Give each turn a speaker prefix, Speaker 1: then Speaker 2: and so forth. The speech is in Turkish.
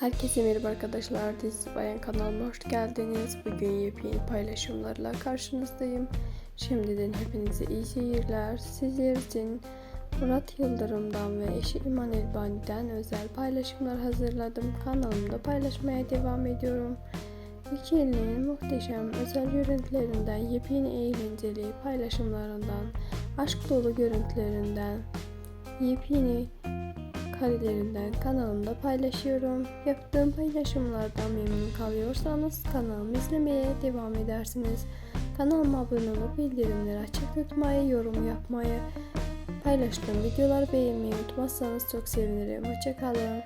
Speaker 1: Herkese merhaba arkadaşlar. Dizi Bayan kanalıma hoş geldiniz. Bugün yepyeni paylaşımlarla karşınızdayım. Şimdiden hepinize iyi seyirler. Sizler için Murat Yıldırım'dan ve eşi İman Elbani'den özel paylaşımlar hazırladım. Kanalımda paylaşmaya devam ediyorum. İkilinin muhteşem özel görüntülerinden, yepyeni eğlenceli paylaşımlarından, aşk dolu görüntülerinden, yepyeni karelerinden kanalımda paylaşıyorum. Yaptığım paylaşımlardan memnun kalıyorsanız kanalımı izlemeye devam edersiniz. Kanalıma abone olup bildirimleri açık tutmayı, yorum yapmayı, paylaştığım videoları beğenmeyi unutmazsanız çok sevinirim. Hoşçakalın.